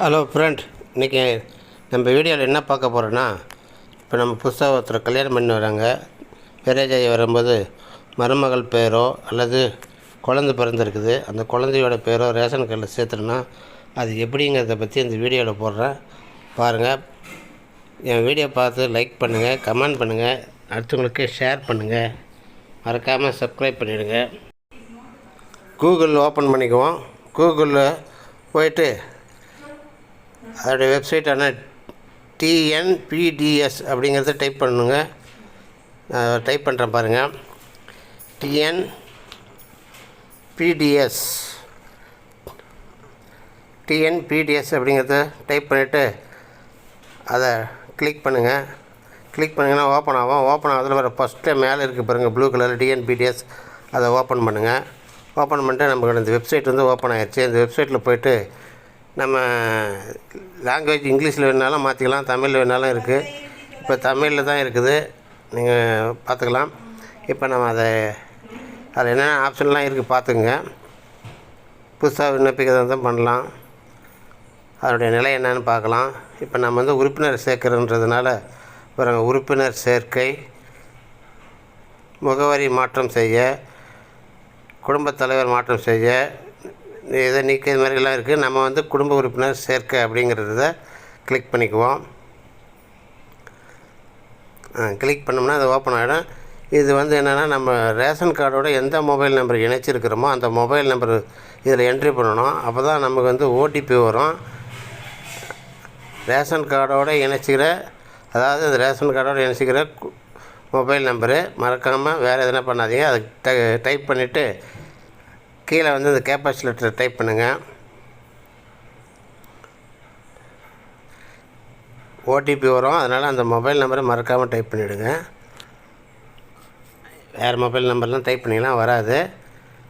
Hello friend இன்றைக்கி நம்ம வீடியோவில் என்ன பார்க்க போகிறோன்னா இப்போ நம்ம புதுசாக ஒருத்தர் கல்யாணம் பண்ணி வராங்க. மேரேஜ் ஆகி வரும்போது மருமகள் பேரோ அல்லது குழந்தை பிறந்திருக்குது. அந்த குழந்தையோட பேரோ ரேஷன் கார்டில் சேர்த்துனா அது எப்படிங்கிறத பற்றி இந்த வீடியோவில் போடுறேன். பாருங்கள் என் வீடியோ பார்த்து லைக் பண்ணுங்கள் கமெண்ட் பண்ணுங்கள் அடுத்தவங்களுக்கு ஷேர் பண்ணுங்கள் மறக்காமல் சப்ஸ்கிரைப் பண்ணிவிடுங்க கூகுள் ஓப்பன் பண்ணிக்குவோம். கூகுளில் போயிட்டு அதோடைய வெப்சைட்டான டிஎன்பிடிஎஸ் அப்படிங்கிறத டைப் பண்ணுங்க. டைப் பண்ணுறேன் பாருங்கள் டிஎன் பிடிஎஸ் டிஎன்பிடிஎஸ் அப்படிங்கிறத டைப் பண்ணிவிட்டு அதை கிளிக் பண்ணுங்கள் கிளிக் பண்ணிங்கன்னா ஓப்பன் ஆகும். ஓப்பன் ஆகிறதுல வர ஃபஸ்ட்டு மேலே இருக்குது பாருங்கள் ப்ளூ கலர் டிஎன்பிடிஎஸ் அதை ஓப்பன் பண்ணுங்கள் ஓப்பன் பண்ணிட்டு நமக்கு இந்த வெப்சைட் வந்து ஓப்பன் ஆகிடுச்சு இந்த வெப்சைட்டில் போயிட்டு நம்ம லாங்குவேஜ் இங்கிலீஷில் வேணாலும் மாற்றிக்கலாம் தமிழில் வேணாலும் இருக்குது இப்போ தமிழில் தான் இருக்குது. நீங்கள் பார்த்துக்கலாம் இப்போ நம்ம அதை அதில் என்னென்ன ஆப்ஷன்லாம் இருக்குது பார்த்துக்குங்க புதுசாக விண்ணப்பிக்கிறதா தான் பண்ணலாம். அதனுடைய நிலை என்னன்னு பார்க்கலாம் இப்போ நம்ம வந்து உறுப்பினர் சேர்க்கிறன்றதுனால பாருங்க உறுப்பினர் சேர்க்கை முகவரி மாற்றம் செய்ய குடும்பத் தலைவர் மாற்றம் செய்ய இதை நீக்க இது மாதிரிலாம் இருக்குது நம்ம வந்து குடும்ப உறுப்பினர் சேர்க்க அப்படிங்கிறத கிளிக் பண்ணிக்குவோம். கிளிக் பண்ணோம்னா அது ஓப்பன் ஆகிடும் இது வந்து என்னென்னா நம்ம ரேஷன் கார்டோட எந்த மொபைல் நம்பர் இணைச்சிருக்கிறோமோ அந்த மொபைல் நம்பர் இதில் என்ட்ரி பண்ணணும். அப்போ தான் நமக்கு வந்து ஓடிபி வரும். ரேஷன் கார்டோட இணைச்சிக்கிற அதாவது அந்த ரேஷன் கார்டோட இணைச்சிக்கிற மொபைல் நம்பரு மறக்காமல் வேறு எதுனா பண்ணாதீங்க. அதை டை டைப் பண்ணிவிட்டு கீழே வந்து இந்த கேப்பஸ் லெட்டர் டைப் பண்ணுங்கள் ஓடிபி வரும். அதனால் அந்த மொபைல் நம்பரை மறக்காமல் டைப் பண்ணிவிடுங்க வேறு மொபைல் நம்பர்லாம் டைப் பண்ணிக்கலாம் வராது.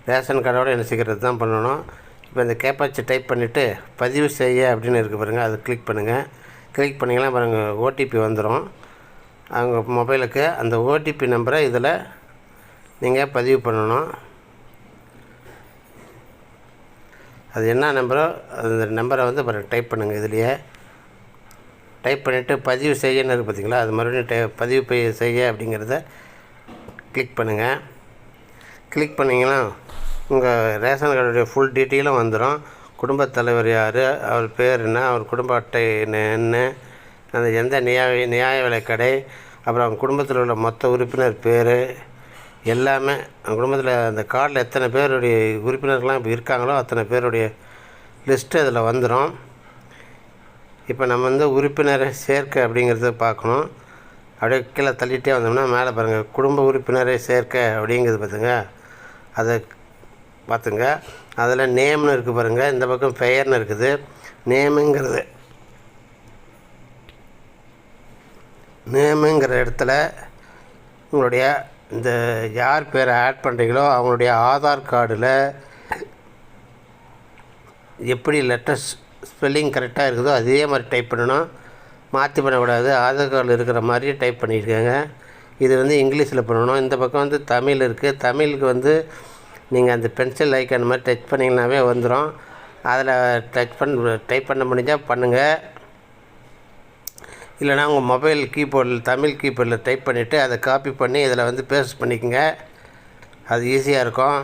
ரேஷன் கார்டோடு என்ன சீக்கிரத்து தான் பண்ணணும். இப்போ இந்த கேப்பாச்சி டைப் பண்ணிவிட்டு பதிவு செய்ய அப்படின்னு இருக்குது பாருங்கள் அதை கிளிக் பண்ணுங்கள் கிளிக் பண்ணிங்கன்னா பாருங்கள் ஓடிபி வந்துடும் அவங்க மொபைலுக்கு அந்த ஓடிபி நம்பரை இதில் நீங்கள் பதிவு பண்ணணும். அது என்ன நம்பரோ அந்த நம்பரை வந்து அப்புறம் டைப் பண்ணுங்கள் இதுலேயே. டைப் பண்ணிவிட்டு பதிவு செய்யன்னு இருக்குது பார்த்தீங்களா அது மறுபடியும் டை பதிவு செய்ய அப்படிங்கிறத கிளிக் பண்ணுங்கள் கிளிக் பண்ணிங்கன்னா உங்கள் ரேஷன் கார்டுடைய ஃபுல் டீட்டெயிலும் வந்துடும் குடும்பத் தலைவர் யார்? அவர் பேர் என்ன? அவர் குடும்ப அட்டை என்ன என்ன? அந்த எந்த நியாய நியாய விலை கடை அப்புறம் அவங்க குடும்பத்தில் உள்ள மொத்த உறுப்பினர் பேர்? எல்லாமே அவங்க குடும்பத்தில் அந்த கார்டில் எத்தனை பேருடைய உறுப்பினர்கள்லாம் இப்போ இருக்காங்களோ அத்தனை பேருடைய லிஸ்ட்டு அதில் வந்துடும் இப்போ நம்ம வந்து உறுப்பினரை சேர்க்க அப்படிங்கிறத பார்க்கணும். அப்படியே கீழே தள்ளிட்டே வந்தோம்னா மேலே பாருங்கள் குடும்ப உறுப்பினரை சேர்க்க அப்படிங்கிறது பார்த்துங்க அதை பார்த்துங்க அதில் நேம்னு இருக்குது பாருங்கள் இந்த பக்கம் பெயர்னு இருக்குது. நேமுங்கிறது. நேமுங்கிற இடத்துல உங்களுடைய இந்த யார் பேரை ஆட் பண்ணுறீங்களோ அவங்களுடைய ஆதார் கார்டில் எப்படி லெட்டர்ஸ் ஸ்பெல்லிங் கரெக்டாக இருக்குதோ அதே மாதிரி டைப் பண்ணணும். மாற்றி பண்ணக்கூடாது. ஆதார் கார்டில் இருக்கிற மாதிரி டைப் பண்ணியிருக்காங்க. இது வந்து இங்கிலீஷில் பண்ணணும். இந்த பக்கம் வந்து தமிழ் இருக்குது தமிழுக்கு வந்து நீங்கள் அந்த பென்சில் ஐக்கான் மாதிரி டச் பண்ணிங்கனாவே வந்துடும் அதில் டச் பண்ண டைப் பண்ண முடிஞ்சால் பண்ணுங்கள் இல்லைனா உங்கள் மொபைல் கீபோர்டில் தமிழ் கீபோர்டில் டைப் பண்ணிவிட்டு அதை காப்பி பண்ணி இதில் வந்து பேஸ்ட் பண்ணிக்கோங்க. அது ஈஸியாக இருக்கும்.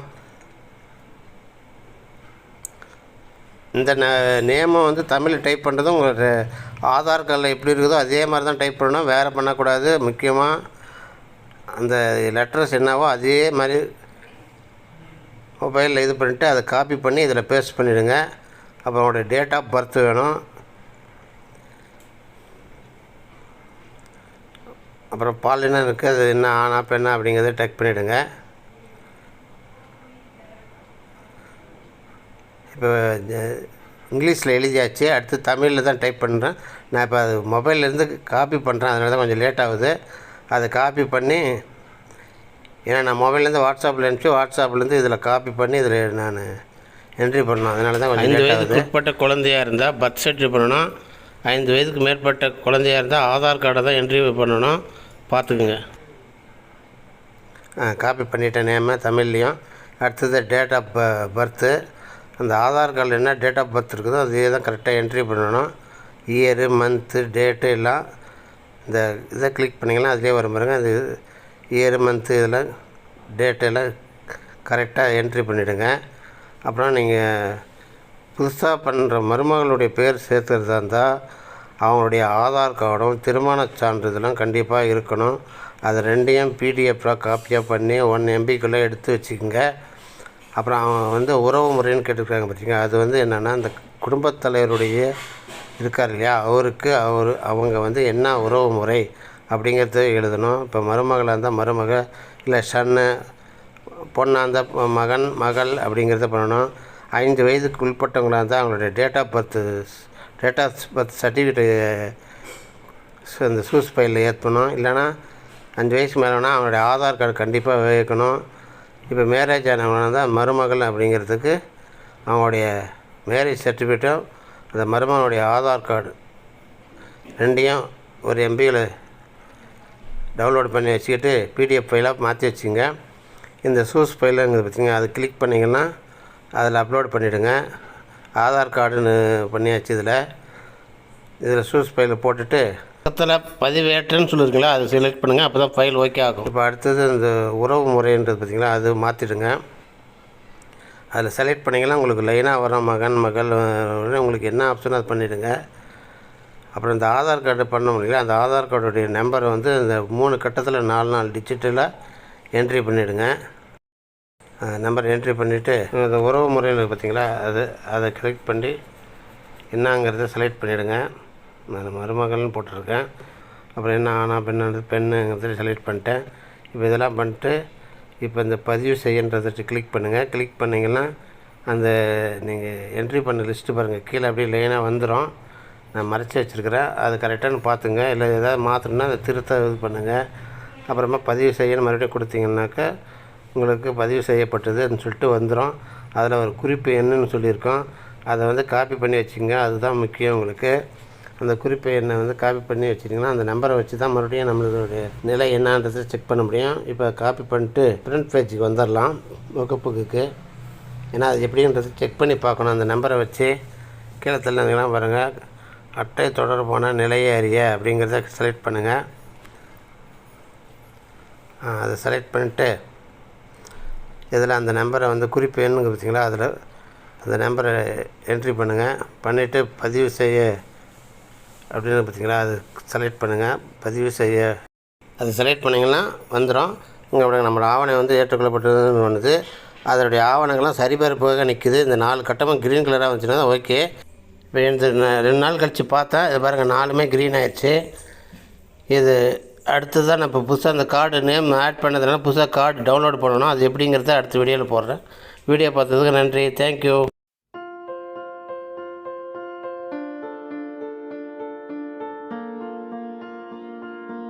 இந்த ந நேமும் வந்து தமிழ் டைப் பண்ணுறதும் உங்களுக்கு ஆதார் கார்டில் எப்படி இருக்குதோ அதே மாதிரி தான் டைப் பண்ணணும். வேறு பண்ணக்கூடாது. முக்கியமாக அந்த லெட்டர்ஸ் என்னவோ அதே மாதிரி மொபைலில் இது பண்ணிவிட்டு அதை காப்பி பண்ணி இதில் பேஸ்ட் பண்ணிவிடுங்க அப்புறம் உங்களுடைய டேட் ஆஃப் பர்த் வேணும். அப்புறம் பாலினம் இருக்குது அது என்ன ஆனா பெண்ணா அப்படிங்கிறத டெக் பண்ணிவிடுங்க இப்போ இங்கிலீஷில் எழுதியாச்சு. அடுத்து தமிழில் தான் டைப் பண்ணுறேன் நான் இப்போ அது மொபைல்லேருந்து காப்பி பண்ணுறேன் அதனால தான் கொஞ்சம் லேட் ஆகுது. அதை காப்பி பண்ணி ஏன்னா நான் மொபைல்லேருந்து வாட்ஸ்அப்பில் அனுப்பிச்சு வாட்ஸ்அப்லேருந்து இதில் காப்பி பண்ணி இதில் நான் என்ட்ரி பண்ணணும். அதனால தான் கொஞ்சம் ஐந்து வயதுக்கு உட்பட்ட குழந்தையா இருந்தால் பர்த் சர்டிஃபிகேட் பண்ணணும். ஐந்து வயதுக்கு மேற்பட்ட குழந்தையா இருந்தால் ஆதார் கார்டை தான் என்ட்ரி பண்ணணும். பார்த்துக்குங்க. காப்பி பண்ணிட்டேன் நேமு தமிழ்லேயும். அடுத்தது டேட் ஆஃப் பர்த்து அந்த ஆதார் கார்டில் என்ன டேட் ஆஃப் பர்த் இருக்குதோ அதே தான் கரெக்டாக என்ட்ரி பண்ணணும். இயரு மந்த்து டேட்டு எல்லாம் இந்த இதை கிளிக் பண்ணிங்கன்னா அதிலே வரும் பாருங்க. அது இயரு மந்த்து இதெல்லாம் டேட்டு எல்லாம் கரெக்டாக என்ட்ரி பண்ணிவிடுங்க அப்புறம் நீங்கள் புதுசாக பண்ணுற மருமகளுடைய பேர் சேர்த்துறதா இருந்தால் அவங்களுடைய ஆதார் கார்டும் திருமணச் சான்றிதழும் கண்டிப்பாக இருக்கணும். அது ரெண்டையும் பிடிஎஃபாக காப்பியாக பண்ணி ஒன் எம்பிக்குள்ளே எடுத்து வச்சுக்கோங்க. அப்புறம் அவங்க வந்து உறவு முறைன்னு கேட்டுருக்காங்க பார்த்தீங்க அது வந்து என்னென்னா அந்த குடும்பத் தலைவருடைய இருக்கார் இல்லையா? அவருக்கு அவர் அவங்க வந்து என்ன உறவு முறை அப்படிங்கிறத எழுதணும். இப்போ மருமகளாக இருந்தால் மருமக இல்லை சன்னு பொண்ணாக இருந்தால் மகன் மகள் அப்படிங்கிறத பண்ணணும். ஐந்து வயதுக்கு உட்பட்டவங்களாக இருந்தால் அவங்களுடைய date of birth date of birth certificate இந்த சூஸ் ஃபைலில் ஏற்றணும். இல்லைன்னா அஞ்சு வயசு மேலேனா அவனுடைய ஆதார் கார்டு கண்டிப்பாக வைக்கணும். இப்போ மேரேஜ் ஆனவங்க தான் மருமகள் அப்படிங்கிறதுக்கு அவங்களுடைய மேரேஜ் சர்டிஃபிகேட்டும் அந்த மருமகனுடைய ஆதார் கார்டு ரெண்டையும் ஒரு எம்பியில் டவுன்லோட் பண்ணி வச்சுக்கிட்டு பிடிஎஃப் ஃபைலாக மாற்றி வச்சுங்க இந்த சூஸ் ஃபைலுங்கிறது பார்த்தீங்க அதை கிளிக் பண்ணிங்கன்னா அதில் அப்லோட் பண்ணிவிடுங்க ஆதார் கார்டுன்னு பண்ணியாச்சு இதில். இதில் சூஸ் ஃபைலில் போட்டுட்டு பக்கத்தில் பதிவேற்றன்னு சொல்லியிருக்கீங்களா அதை செலக்ட் பண்ணுங்கள் அப்போ தான் ஃபைல் ஓகே ஆகும். இப்போ அடுத்தது இந்த உறவு முறைன்றது பார்த்தீங்களா அது மாற்றிடுங்க அதில் செலக்ட் பண்ணிங்கன்னா உங்களுக்கு லைனாக வரும் மகன் மகள் உங்களுக்கு என்ன ஆப்ஷனோ அது பண்ணிவிடுங்க அப்புறம் இந்த ஆதார் கார்டு பண்ண முடியல அந்த ஆதார் கார்டுடைய நம்பரை வந்து இந்த மூணு கட்டத்தில் நாலு நாலு டிஜிட்டலாக என்ட்ரி பண்ணிவிடுங்க நம்பர் என்ட்ரி பண்ணிவிட்டு இந்த உறவு முறையில் பார்த்தீங்களா அது அதை கிளிக் பண்ணி என்னங்கிறத செலக்ட் பண்ணிவிடுங்க நான் மருமகள்னு போட்டிருக்கேன். அப்புறம் என்ன ஆனா பெண்ணு பெண்ணுங்கிறத செலக்ட் பண்ணிட்டேன். இப்போ இதெல்லாம் பண்ணிட்டு இப்போ இந்த பதிவு செய்யன்றதை கிளிக் பண்ணுங்கள் கிளிக் பண்ணிங்கன்னா அந்த நீங்கள் என்ட்ரி பண்ண லிஸ்ட்டு பாருங்கள் கீழே அப்படியே லைனாக வந்துடும் நான் மறைச்சி வச்சுருக்கிறேன். அது கரெக்டானு பார்த்துங்க. இல்லை ஏதாவது மாற்றணும்னா அதை திருத்த இது பண்ணுங்கள் அப்புறமா பதிவு செய்யணும் மறுபடியும் கொடுத்தீங்கன்னாக்கா உங்களுக்கு பதிவு செய்யப்பட்டதுன்னு சொல்லிட்டு வந்துடும் அதில் ஒரு குறிப்பு என்னன்னு சொல்லியிருக்கோம். அதை வந்து காப்பி பண்ணி வச்சுங்க அதுதான் முக்கியம் உங்களுக்கு. அந்த குறிப்பு எண்ணை வந்து காப்பி பண்ணி வச்சிட்டிங்கன்னா அந்த நம்பரை வச்சு தான் மறுபடியும் நம்மளுடைய நிலை என்னன்றதை செக் பண்ண முடியும். இப்போ காப்பி பண்ணிட்டு பிரிண்ட் பேஜுக்கு வந்துடலாம் வகுப்புக்கு. ஏன்னா அது எப்படின்றது செக் பண்ணி பார்க்கணும். அந்த நம்பரை வச்சு கீழே தள்ளுங்கலாம் பாருங்கள் அட்டை தொடர்பான நிலையை அறிய அப்படிங்கிறத செலக்ட் பண்ணுங்கள் அதை செலக்ட் பண்ணிவிட்டு இதில் அந்த நம்பரை வந்து குறிப்பு எண்ணுங்க பார்த்தீங்களா? அதில் அந்த நம்பரை என்ட்ரி பண்ணுங்கள் பண்ணிவிட்டு பதிவு செய்ய அப்படின்னு பார்த்தீங்களா? அது செலக்ட் பண்ணுங்கள் பதிவு செய்ய. அது செலக்ட் பண்ணிங்கன்னா வந்துடும் இங்கே அப்படி நம்மளோட ஆவணம் வந்து ஏற்றுக்கொள்ளப்பட்டதுன்னு ஒன்றுது அதனுடைய ஆவணங்கள்லாம் சரிபார்ப்பாக நிற்குது இந்த நாலு கட்டமும் க்ரீன் கலராக வந்துச்சுன்னா ஓகே இப்போ ரெண்டு நாள் கழித்து பார்த்தா இது பாருங்கள் நாலுமே க்ரீன் ஆயிடுச்சு. இது அடுத்ததாக தான் நான் இப்போ புதுசாக அந்த கார்டு நேம் ஆட் பண்ணதுனால புதுசாக கார்டு டவுன்லோட் பண்ணணும். அது எப்படிங்கிறத அடுத்த வீடியோவில் போடுறேன். வீடியோ பார்த்ததுக்கு நன்றி. தேங்க்யூ